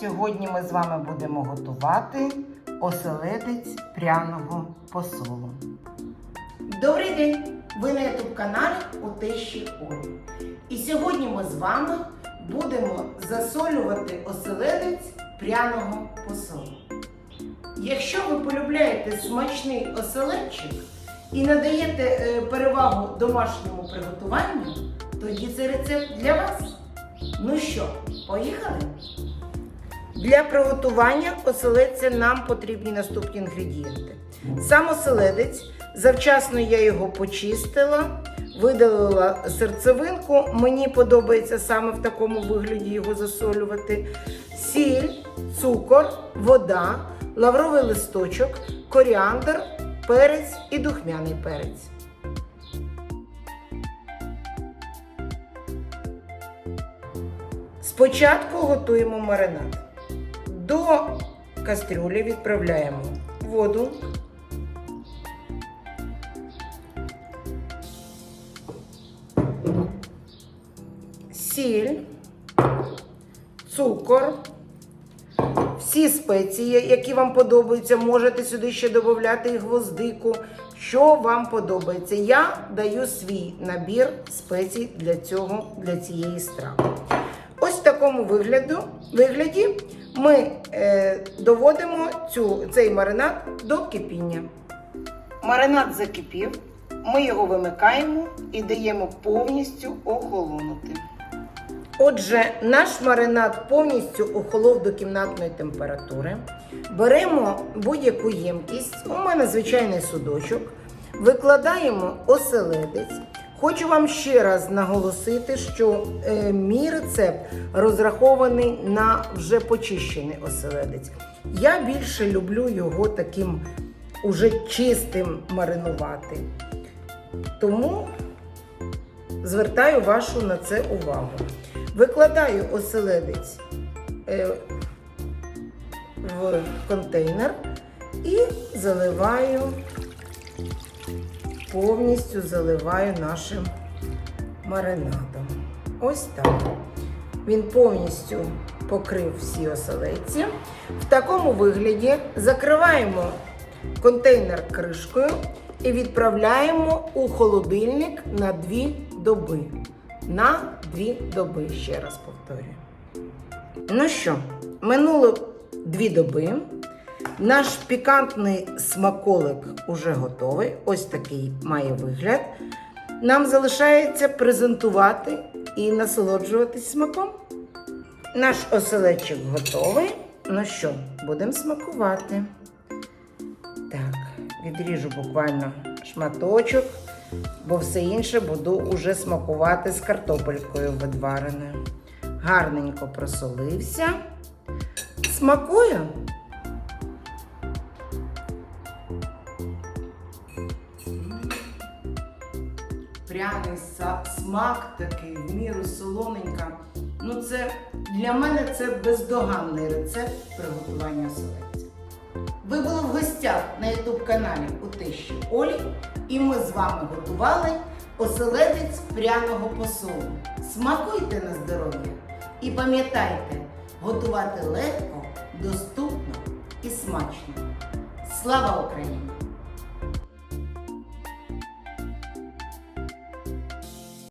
Сьогодні ми з вами будемо готувати оселедець пряного посолу. Добрий день! Ви на youtube каналі у тещі Олі. І сьогодні ми з вами будемо засолювати оселедець пряного посолу. Якщо ви полюбляєте смачний оселедчик і надаєте е, перевагу домашньому приготуванню, тоді це рецепт для вас. Ну що, поїхали? Для приготування оселедця нам потрібні наступні інгредієнти. Сам оселедець, завчасно я його почистила, видалила серцевинку. Мені подобається саме в такому вигляді його засолювати. Сіль, цукор, вода, лавровий листочок, коріандр, перець і духмяний перець. Спочатку готуємо маринад. До кастрюлі відправляємо воду, сіль, цукор, всі спеції, які вам подобаються, можете сюди ще додати гвоздику. Що вам подобається? Я даю свій набір спецій для цього, для цієї страви. Ось в такому вигляду, вигляді ми е, доводимо цю, цей маринад до кипіння. Маринад закипів, ми його вимикаємо і даємо повністю охолонути. Отже, наш маринад повністю охолов до кімнатної температури. Беремо будь-яку ємкість, у мене звичайний судочок, викладаємо оселедець. Хочу вам ще раз наголосити, що е, мій рецепт розрахований на вже почищений оселедець. Я більше люблю його таким уже чистим маринувати. Тому звертаю вашу на це увагу. Викладаю оселедець е, в контейнер і заливаю, повністю заливаю нашим маринадом. Ось так. Він повністю покрив всі оселедці. В такому вигляді закриваємо контейнер кришкою і відправляємо у холодильник на 2 доби. На 2 доби, ще раз повторюю. Ну що, минуло 2 доби. Наш пікантний смаколик уже готовий. Ось такий має вигляд. Нам залишається презентувати і насолоджуватись смаком. Наш оселедчик готовий. Ну що, будемо смакувати. Так, відріжу буквально шматочок, бо все інше буду уже смакувати з картопелькою відвареною. Гарненько просолився. Смакую. Пряний смак такий, в міру солоненька. Ну, це для мене це бездоганний рецепт приготування оселедця. Ви були в гостях на youtube каналі у тещі Олі, і ми з вами готували оселедець пряного посолу. Смакуйте на здоров'я і пам'ятайте, готувати легко, доступно і смачно. Слава Україні!